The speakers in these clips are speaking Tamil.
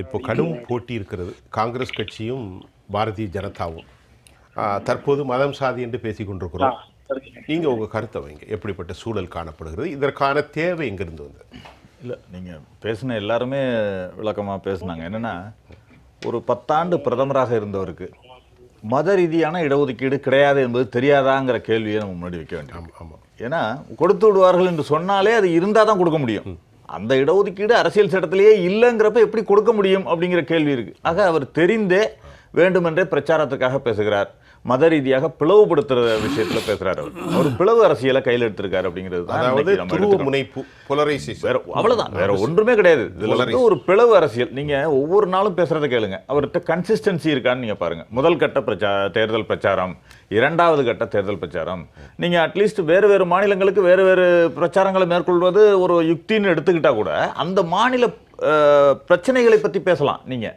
இப்போ கடும் போட்டி இருக்கிறது. காங்கிரஸ் கட்சியும் பாரதிய ஜனதாவும். தற்போது மதம் சாதி என்று பேசிக் கொண்டிருக்கிறோம். நீங்க உங்க கருத்தை வைங்க. எப்படிப்பட்ட சூழல் காணப்படுகிறது? இதற்கான தேவை எங்கிருந்து வந்தது? இல்லை நீங்கள் பேசின எல்லாருமே விளக்கமாக பேசுனாங்க. என்னென்னா ஒரு பத்தாண்டு பிரதமராக இருந்தவருக்கு மத ரீதியான இடஒதுக்கீடு கிடையாது என்பது தெரியாதாங்கிற கேள்வியை நம்ம முன்னாடி வைக்க வேண்டியது. ஆமா ஆமா. ஏன்னா கொடுத்து விடுவார்கள் என்று சொன்னாலே அது இருந்தால் தான் கொடுக்க முடியும். அந்த இடஒதுக்கீடு அரசியல் சட்டத்திலேயே இல்லைங்கிறப்ப எப்படி கொடுக்க முடியும் அப்படிங்கிற கேள்வி இருக்குது ஆக அவர் தெரிந்தே வேண்டுமென்றே பிரச்சாரத்துக்காக பேசுகிறார். மத ரீதியாக பிளவுபடுத்துற விஷயத்துல பேசுறாரு அவர். அவர் பிளவு அரசியலை கையில் எடுத்திருக்காரு அப்படிங்கிறது தான் அதாவது துருவ. முனைப்பு போலரைசேஷன் வேற அவ்வளவுதான். வேற ஒன்றுமே கிடையாது. இதுல வந்து ஒரு பிளவு அரசியல். நீங்க ஒவ்வொரு நாளும் பேசுறத கேளுங்க. அவர்கிட்ட கன்சிஸ்டன்சி இருக்கான்னு நீங்க பாருங்க. முதல் கட்ட பிரச்சா தேர்தல் பிரச்சாரம் இரண்டாவது கட்ட தேர்தல் பிரச்சாரம். நீங்க அட்லீஸ்ட் வேறு வேறு மாநிலங்களுக்கு வேறு வேறு பிரச்சாரங்களை மேற்கொள்வது ஒரு யுக்தின்னு எடுத்துக்கிட்டா கூட அந்த மாநில பிரச்சனைகளை பத்தி பேசலாம் நீங்க.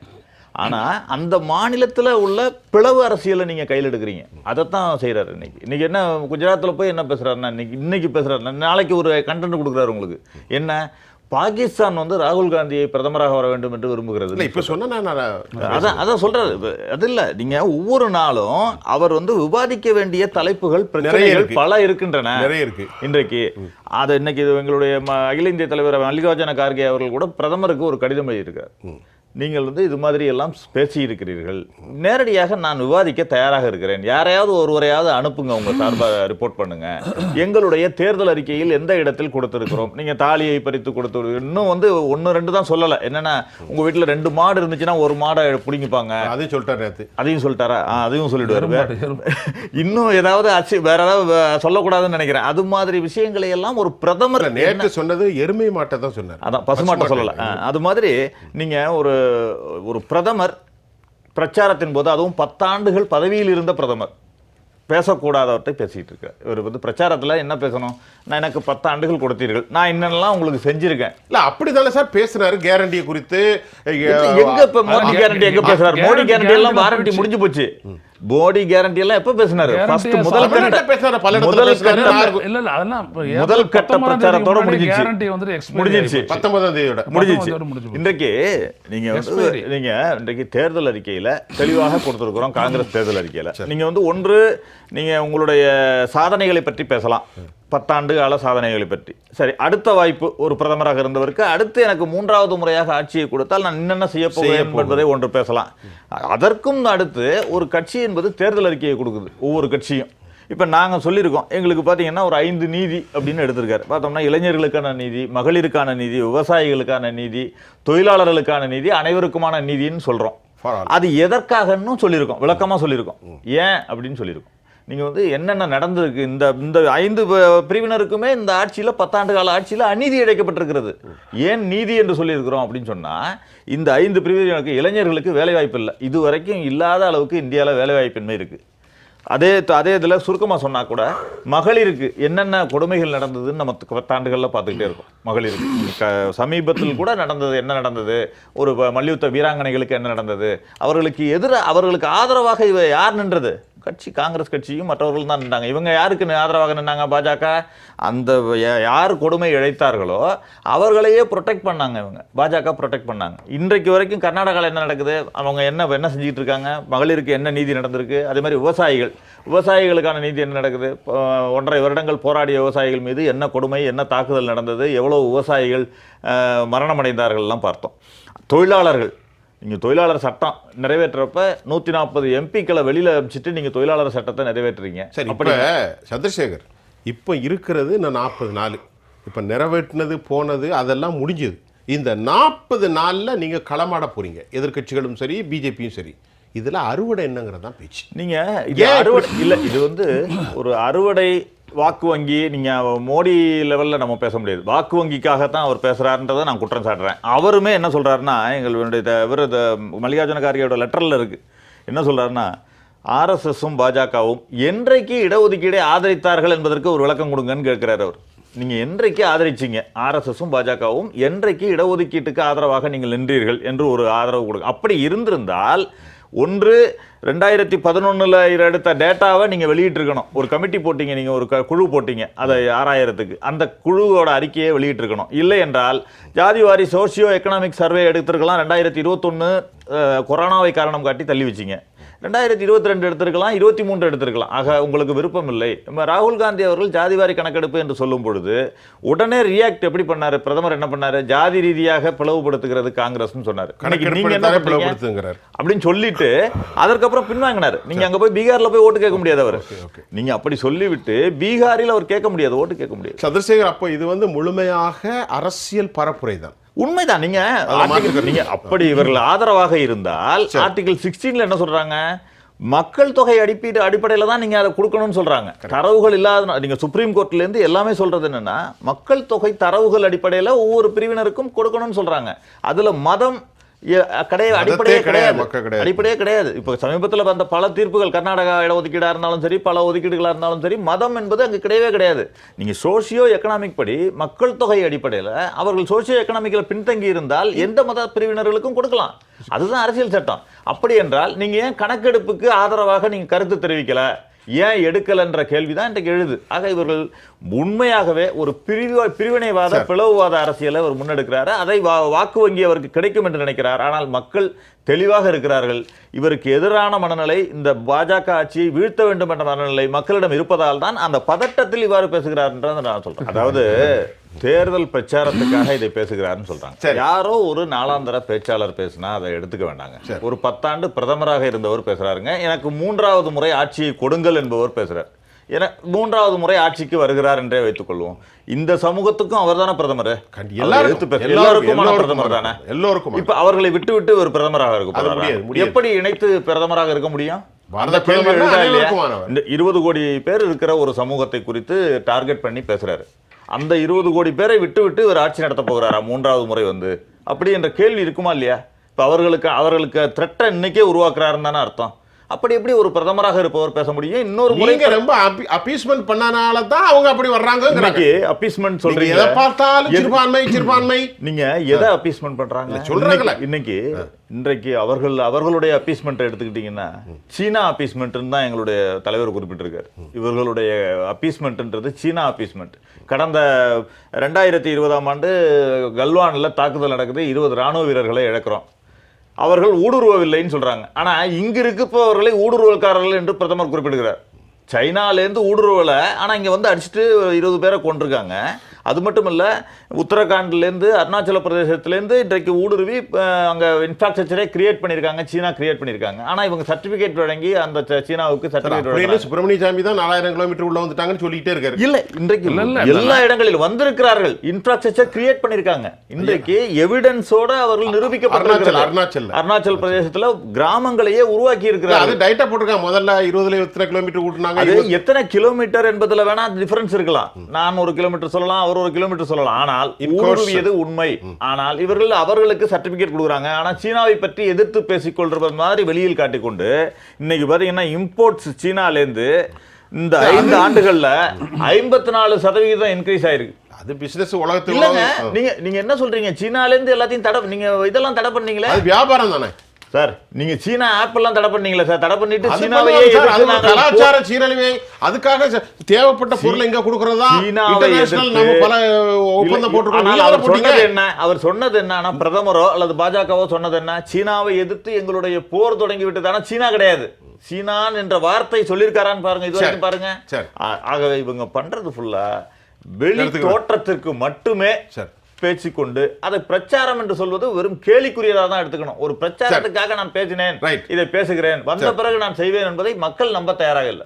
ஆனா அந்த மாநிலத்துல உள்ள பிளவு அரசியலை நீங்க கையில் எடுக்கிறீங்க. அதைத்தான் செய்றாரு இன்னைக்கு. இன்னைக்கு என்ன குஜராத்ல போய் என்ன பேசுறாருன்னா இன்னைக்கு இன்னைக்கு பேசுறாரு நாளைக்கு ஒரு கண்டென்ட் கொடுக்குறாரு உங்களுக்கு. என்ன பாகிஸ்தான் வந்து ராகுல் காந்தியை பிரதமராக வர வேண்டும் என்று விரும்புகிறது. இல்ல இப்ப சொன்னா அதான் அதான் சொல்றாரு. அது இல்ல. நீங்க ஒவ்வொரு நாளும் அவர் வந்து விவாதிக்க வேண்டிய தலைப்புகள் பிரச்சனைகள். பல இருக்கின்றன. நிறைய இருக்கு. இன்றைக்கு. அது இன்னைக்கு எங்களுடைய அகில இந்திய தலைவர் மல்லிகார்ஜுன கார்கே அவர்கள் கூட பிரதமருக்கு ஒரு கடிதம் எழுதியிருக்கார். நீங்கள் வந்து இது மாதிரி எல்லாம் பேசி இருக்கிறீர்கள். நேரடியாக நான் விவாதிக்க தயாராக இருக்கிறேன். யாரையாவது ஒருவரையாவது அனுப்புங்க உங்க சார்பாக ரிப்போர்ட் பண்ணுங்க. எங்களுடைய தேர்தல் அறிக்கையில் எந்த இடத்தில் கொடுத்திருக்கிறோம்? நீங்க தாலியை பறித்து கொடுத்து இன்னும் வந்து ஒன்று ரெண்டு தான் சொல்லலை. என்னன்னா உங்க வீட்டில் ரெண்டு மாடு இருந்துச்சுன்னா ஒரு மாடை பிடிங்கிப்பாங்க. அதையும் சொல்லிட்டாரு அதையும் சொல்லிட்டாரா? ஆ, அதையும் சொல்லிடுவாரு. இன்னும் ஏதாவது அச்சு வேற ஏதாவது வே- சொல்லக்கூடாதுன்னு நினைக்கிறேன். அது மாதிரி விஷயங்களை எல்லாம் ஒரு பிரதமர் நேற்று சொன்னது எருமை மாட்டை தான் சொன்னார். அதான் பசுமாட்டை சொல்லல. அது மாதிரி நீங்க ஒரு ஒரு பிரதமர் பிரச்சாரத்தின் போது அதுவும் பத்தாண்டுகள் பதவியில் இருந்த பிரதமர். பேசக்கூடாதவர்கிட்ட பேசிட்டு இருக்கார். இவர் வந்து பிரச்சாரத்துல என்ன பேசணும்? நான் எனக்கு பத்து ஆண்டுகள் கொடுத்தீர்கள். நான் என்னென்னலாம் உங்களுக்கு செஞ்சிருக்கேன். இல்ல அப்படிதானே சார் பேசுறாரு கேரண்டியை குறித்து. எங்க இப்ப மோடி கேரண்டி எங்க பேசுறாரு? மோடி கேரண்டி எல்லாம் வாரண்டி. முடிஞ்சு போச்சு. மோடி கேரண்டி எல்லாம் எப்ப பேசினாரு Guarantee ஃபர்ஸ்ட் முதல் கட்ட பேசுறாரு, பல இடத்துல முதல் பேசுறாரு. கட்ட நான் இல்ல இல்ல அதெல்லாம் முதல் கட்ட 19 பிரச்சாரத்தோட முடிஞ்சிச்சு. guarantee வந்து முடிஞ்சிச்சு. ஆகி போச்சு. பத்தொன்பதாம் தேதியோட முடிஞ்சிச்சு. இன்றைக்கு நீங்க. நீங்க இன்றைக்கு தேர்தல் அறிக்கையில தெளிவாக கொடுத்திருக்கிறோம் காங்கிரஸ் தேர்தல் அறிக்கையில நீங்க வந்து ஒன்று நீங்க உங்களுடைய சாதனைகளை பற்றி பேசலாம் பத்தாண்டு கால சாதனைகளை பற்றி. சரி அடுத்த வாய்ப்பு ஒரு பிரதமராக இருந்தவருக்கு அடுத்து எனக்கு மூன்றாவது முறையாக ஆட்சியை கொடுத்தால் நான் என்னென்ன செய்ய போகிறேன். என்பதை ஒன்று பேசலாம். அதற்கும் அடுத்து ஒரு கட்சி என்பது தேர்தல் அறிக்கையை கொடுக்குது ஒவ்வொரு கட்சியும். இப்போ நாங்கள் சொல்லியிருக்கோம் எங்களுக்கு பார்த்தீங்கன்னா ஒரு ஐந்து நீதி அப்படின்னு எடுத்திருக்காரு. பார்த்தோம்னா இளைஞர்களுக்கான நீதி மகளிருக்கான நீதி விவசாயிகளுக்கான நீதி தொழிலாளர்களுக்கான நீதி அனைவருக்குமான நீதின்னு சொல்கிறோம். அது எதற்காகன்னு சொல்லியிருக்கோம் விளக்கமாக சொல்லியிருக்கோம். ஏன் அப்படின்னு சொல்லியிருக்கோம். நீங்கள் வந்து என்னென்ன நடந்திருக்கு? இந்த இந்த ஐந்து ப- பிரிவினருக்குமே இந்த ஆட்சியில் பத்தாண்டு கால ஆட்சியில் அநீதி இழைக்கப்பட்டிருக்கிறது. ஏன் நீதி என்று சொல்லியிருக்கிறோம் அப்படின்னு சொன்னால் இந்த ஐந்து பிரிவினருக்கு இளைஞர்களுக்கு வேலைவாய்ப்பு இல்லை. இது வரைக்கும் இல்லாத அளவுக்கு இந்தியாவில் வேலைவாய்ப்பின்மை இருக்குது அதே அதே இதில் சுருக்கமாக சொன்னால் கூட மகளிருக்கு என்னென்ன கொடுமைகள் நடந்ததுன்னு நம்ம பத்தாண்டுகளில் பார்த்துக்கிட்டே இருக்கோம். மகளிருக்கு. க சமீபத்தில் கூட நடந்தது என்ன நடந்தது? ஒரு மல்யுத்த வீராங்கனைகளுக்கு என்ன நடந்தது? அவர்களுக்கு எதிராக அவர்களுக்கு ஆதரவாக இவ யார் நின்றது? கட்சி காங்கிரஸ் கட்சியும் மற்றவர்கள் தான் நின்றாங்க. இவங்க யாருக்கு ஆதரவாக நின்னாங்க பாஜக? அந்த யார் கொடுமை இழைத்தார்களோ அவர்களையே ப்ரொடெக்ட் பண்ணாங்க இவங்க. பாஜக ப்ரொடெக்ட் பண்ணாங்க. இன்றைக்கு வரைக்கும் கர்நாடகாவில் என்ன நடக்குது? அவங்க என்ன என்ன செஞ்சுட்டு இருக்காங்க மகளிருக்கு என்ன நீதி நடந்திருக்கு? அதே மாதிரி விவசாயிகள். விவசாயிகளுக்கான நீதி என்ன நடக்குது? ஒன்றரை வருடங்கள் போராடிய விவசாயிகள் மீது என்ன கொடுமை என்ன தாக்குதல் நடந்தது? எவ்வளோ விவசாயிகள் மரணமடைந்தார்கள்லாம் பார்த்தோம். தொழிலாளர்கள் நீங்கள் தொழிலாளர் சட்டம் நிறைவேற்றுறப்ப நூற்றி நாற்பது எம்பிக்களை வெளியில் அனுப்பிச்சிட்டு நீங்கள் தொழிலாளர் சட்டத்தை நிறைவேற்றுறீங்க. சரி அப்படி சந்திரசேகர் இப்போ இருக்கிறது நான் நாற்பது நாள் இப்போ நிறைவேற்றினது போனது அதெல்லாம் முடிஞ்சது. இந்த நாற்பது நாள்ல நீங்க களமாட போறீங்க. எதிர்க்கட்சிகளும் சரி பிஜேபியும் சரி. இதுல அறுவடை என்னங்கிறது தான் பேச்சு. நீங்க இது ஏன் அறுவடை இல்ல இது வந்து ஒரு அறுவடை வாக்கு வங்கி நீங்கள் மோடி லெவலில் நம்ம பேச முடியாது. வாக்கு வங்கிக்காகத்தான் அவர் பேசுகிறாருன்றதை நான் குற்றம் சாட்டுறேன். அவருமே என்ன சொல்கிறாருன்னா எங்களுடைய இவர் இந்த மல்லிகார்ஜுன கார்கேயோட லெட்டர்ல என்ன சொல்கிறாருன்னா ஆர்எஸ்எஸும் பாஜகவும் என்றைக்கு இடஒதுக்கீடை ஆதரித்தார்கள் என்பதற்கு ஒரு விளக்கம் கொடுங்கன்னு கேட்கிறார் அவர். நீங்கள் என்றைக்கு ஆதரிச்சீங்க ஆர்எஸ்எஸும் பாஜகவும் என்றைக்கு இடஒதுக்கீட்டுக்கு ஆதரவாக நீங்கள் நின்றீர்கள் என்று ஒரு ஆதரவு கொடுங்க. அப்படி இருந்திருந்தால் ஒன்று ரெண்டாயிரத்தி பதினொன்றில் எடுத்த டேட்டாவை நீங்கள் வெளியிட்டிருக்கணும். ஒரு கமிட்டி போட்டிங்க நீங்கள் ஒரு க- குழு போட்டிங்க அதை ஆறாயிரத்துக்கு அந்த குழுவோட அறிக்கையை வெளியிட்டிருக்கணும். இல்லை என்றால் ஜாதிவாரி சோஷியோ எக்கனாமிக் சர்வே எடுத்திருக்கலாம் ரெண்டாயிரத்தி இருபத்தொன்று கொரோனாவை காரணம் காட்டி தள்ளி வச்சிங்க. ரெண்டாயிரத்தி இருபத்தி ரெண்டு எடுத்திருக்கலாம் இருபத்தி மூன்று எடுத்திருக்கலாம். ஆக உங்களுக்கு விருப்பம் இல்லை நம்ம ராகுல் காந்தி அவர்கள் ஜாதிவாரி கணக்கெடுப்பு என்று சொல்லும் பொழுது உடனே ரியாக்ட் எப்படி பண்ணாரு? பிரதமர் என்ன பண்ணாரு? ஜாதி ரீதியாக பிளவுபடுத்துகிறது காங்கிரஸ்னு சொன்னாரு. அப்படின்னு சொல்லிட்டு அதற்கப்புறம் பின்வாங்கினாரு. நீங்க அங்க போய் பீகார்ல போய் ஓட்டு கேட்க முடியாது அவர். நீங்க அப்படி சொல்லிவிட்டு பீகாரில் அவர் கேட்க முடியாது ஓட்டு கேட்க முடியாது. சந்திரசேகர் அப்போ இது வந்து முழுமையாக அரசியல் பரப்புரை தான் உண்மைதான். நீங்க நீங்க அப்படி இவர்கள் ஆதரவாக இருந்தால் ஆர்டிகல் சிக்ஸ்டீன்ல என்ன சொல்றாங்க? மக்கள் தொகை அடிப்பீடு அடிப்படையில தான் நீங்க அதை கொடுக்கணும்னு சொல்றாங்க. தரவுகள் இல்லாத நீங்க சுப்ரீம் கோர்ட்ல இருந்து எல்லாமே சொல்றது என்னன்னா மக்கள் தொகை தரவுகள் அடிப்படையில ஒவ்வொரு பிரிவினருக்கும் கொடுக்கணும்னு சொல்றாங்க. அதுல மதம் கிடையாது. அடிப்படையே கிடையாது. அடிப்படையே கிடையாது. இப்போ சமீபத்தில் வந்த பல தீர்ப்புகள் கர்நாடகா இடஒதுக்கீடா இருந்தாலும் சரி பல ஒதுக்கீடுகளா இருந்தாலும் சரி மதம் என்பது அங்கு கிடையவே கிடையாது. நீங்க சோஷியோ எக்கனாமிக் படி மக்கள் தொகை அடிப்படையில் அவர்கள் சோஷியோ எக்கனாமிக்கில் பின்தங்கி இருந்தால் எந்த மத பிரிவினர்களுக்கும் கொடுக்கலாம். அதுதான் அரசியல் சட்டம். அப்படி என்றால் நீங்க ஏன் கணக்கெடுப்புக்கு ஆதரவாக நீங்க கருத்து தெரிவிக்கல? ஏன் எடுக்கலன்ற கேள்விதான் இன்றைக்கு எழுது. ஆக இவர்கள் உண்மையாகவே ஒரு பிரிவு பிரிவினைவாத பிளவுவாத அரசியலை அவர் முன்னெடுக்கிறாரு. அதை வா- வாக்கு வங்கி அவருக்கு கிடைக்கும் என்று நினைக்கிறார். ஆனால் மக்கள் தெளிவாக இருக்கிறார்கள். இவருக்கு எதிரான மனநிலை இந்த பாஜக ஆட்சியை வீழ்த்த வேண்டும் என்ற மனநிலை மக்களிடம் இருப்பதால் தான் அந்த பதட்டத்தில் இவ்வாறு பேசுகிறார் என்றதை நான் சொல்றேன். அதாவது தேர்தல் பிரச்சாரத்துக்காக இதை பேசுகிறாருன்னு சொல்றாங்க. யாரோ ஒரு நாளாந்தர பேச்சாளர் பேசினா அதை எடுத்துக்க வேண்டாங்க. ஒரு பத்தாண்டு பிரதமராக இருந்தவர் பேசுறாருங்க. எனக்கு மூன்றாவது முறை ஆட்சியை கொடுங்கள் என்பவர் பேசுறார். என மூன்றாவது முறை ஆட்சிக்கு வருகிறார் என்றே வைத்துக் கொள்வோம். இந்த சமூகத்துக்கும் பிரதமர்? அவர் பேச- எல்லாருக்கும், எல்லாருக்குமான எல்லாருக்கும் பிரதமர் தானே? எல்லோருக்கும் இப்ப அவர்களை விட்டு விட்டு ஒரு பிரதமராக இருக்க அது போறாரா? முடியாது, முடியாது. எப்படி இணைத்து பிரதமராக இருக்க முடியும்? இருபது கோடி பேர் இருக்கிற ஒரு சமூகத்தை குறித்து டார்கெட் பண்ணி பேசுறாரு. அந்த இருபது கோடி பேரை விட்டு விட்டு இவர் ஆட்சி நடத்த போகிறாரா? மூன்றாவது முறை வந்து. அப்படி என்ற கேள்வி இருக்குமா இல்லையா? இப்போ அவர்களுக்கு அவர்களுக்கு த்ரெட்டை இன்னைக்கே உருவாக்குறாருன்னு தானே அர்த்தம். அப்படி எப்படி ஒரு பிரதமராக இருப்பவர் பேச முடியும்? இன்னொரு முறை நீங்க ரொம்ப அப்பீஸ்மெண்ட் பண்ணனால தான் அவங்க அப்படி இன்னைக்கு அப்பீஸ்மெண்ட் சொல்றீங்க. எதை பார்த்தாலும் சிறுபான்மை சிறுபான்மை. நீங்க எதை அப்பீஸ்மெண்ட் பண்றாங்க? சொல்றாங்கல்ல. இன்னைக்கு- இன்னைக்கு இன்றைக்கு அவர்கள் அவர்களுடைய அப்பீஸ்மெண்ட் எடுத்துக்கிட்டீங்கன்னா சீனா அப்பீஸ்மெண்ட்னு தான் எங்களுடைய தலைவர் குறிப்பிட்டிருக்காரு. இவர்களுடைய அப்பீஸ்மெண்ட்ன்றது சீனா அப்பீஸ்மெண்ட் கடந்த ரெண்டாயிரத்தி இருபதாம் ஆண்டு கல்வான்ல தாக்குதல் நடக்குது. இருபது ராணுவ வீரர்களை இழக்கிறோம். அவர்கள் ஊடுருவவில்லைன்னு சொல்கிறாங்க ஆனால் இங்க இருக்கப்பவர்களை ஊடுருவல்காரர்கள் என்று பிரதமர் குறிப்பிடுகிறார். சைனாலேருந்து ஊடுருவலை ஆனால் இங்கே வந்து அடிச்சுட்டு இருபது பேரை கொண்டிருக்காங்க அது மட்டும் இல்ல உத்தரகாண்ட்லேருந்து அருணாச்சல பிரதேசத்திலேருந்து இன்றைக்கு ஊடுருவி அங்க இன்ஃப்ராஸ்ட்ரக்சரே கிரியேட் பண்ணியிருக்காங்க சீனா கிரியேட் பண்ணியிருக்காங்க. ஆனா இவங்க சர்டிபிகேட் வழங்கி அந்த சீனாவுக்கு அப்படின்னு சுப்பிரமணிய சாமி தான் நாலாயிரம் கிலோமீட்டர் உள்ள வந்துட்டாங்கன்னு சொல்லிட்டே இருக்காரு. இல்ல இன்றைக்கு எல்லா இடங்களிலும் வந்திருக்கிறார்கள். இன்ஃப்ராஸ்ட்ரக்சர் கிரியேட் பண்ணிருக்காங்க இன்றைக்கு எவிடன்ஸோட அவர்கள் நிரூபிக்கப்பட்டிருக்கிறார்கள் அருணாச்சல் அருணாச்சல் பிரதேசத்துல கிராமங்களையே உருவாக்கி அது இருக்கிறார்கள். டைட்டா போட்டிருக்காங்க. முதல்ல இருபதுல எத்தனை கிலோமீட்டர் கூட்டினாங்க? அது எத்தனை கிலோமீட்டர் என்பதுல வேணா டிஃபரன்ஸ் இருக்கலாம். நான் ஒரு கிலோமீட்டர் சொல்லலாம் அவர் ஒரு கிலோமீட்டர் சொல்லலாம். ஆனால். ஊடுருவியது உண்மை. ஆனால் இவர்கள் அவர்களுக்கு சர்டிபிகேட் கொடுக்குறாங்க. ஆனா சீனாவை பற்றி எதிர்த்து பேசிக்கொள்றது மாதிரி வெளியில் காட்டிக்கொண்டு இன்னைக்கு பாத்தீங்கன்னா இம்போர்ட்ஸ் சீனாலேருந்து இந்த ஐந்து ஆண்டுகள்ல ஐம்பத்தி நாலு சதவிகிதம் இன்க்ரீஸ் ஆயிருக்கு. அது பிசினஸ் உலகத்தில். நீங்க நீங்க என்ன சொல்றீங்க? சீனால இருந்து எல்லாத்தையும் தடை நீங்க இதெல்லாம் தடை பண்ணீங்களே? வியாபாரம் தானே? சார் நீங்க சீனா ஆப் எல்லாம் தடை பண்ணீங்களா சார் தடை பண்ணிட்டு சீனாவையே சார். கலாச்சார சீரழிவை. அதுக்காக தேவைப்பட்ட பொருளை இங்க கொடுக்கறதா சீனாவை இன்டர்நேஷனல் எதிர்த்து- நம்ம பல ஒப்பந்தம் போட்டிருக்கோம். என்ன? அவர் சொன்னது என்ன? ஆனா பிரதமரோ அல்லது பாஜகவோ சொன்னது என்ன? சீனாவை எதிர்த்து எங்களுடைய போர் தொடங்கி விட்டது. ஆனா சீனா கிடையாது. சீனான் என்ற வார்த்தை சொல்லியிருக்காரான்னு பாருங்க. இது வரைக்கும் சரி, பாருங்க. சரி. ஆகவே இவங்க பண்றது ஃபுல்லா வெளி. தோற்றத்திற்கு மட்டுமே சரி. பேசிக்கொண்டு அதை பிரச்சாரம் என்று சொல்வது வெறும் கேலிக்குரியதாக தான் எடுத்துக்கணும் ஒரு பிரச்சாரத்துக்காக நான் பேசினேன். இதை பேசுகிறேன் வந்த பிறகு நான் செய்வேன் என்பதை மக்கள் நம்ப தயாராக இல்லை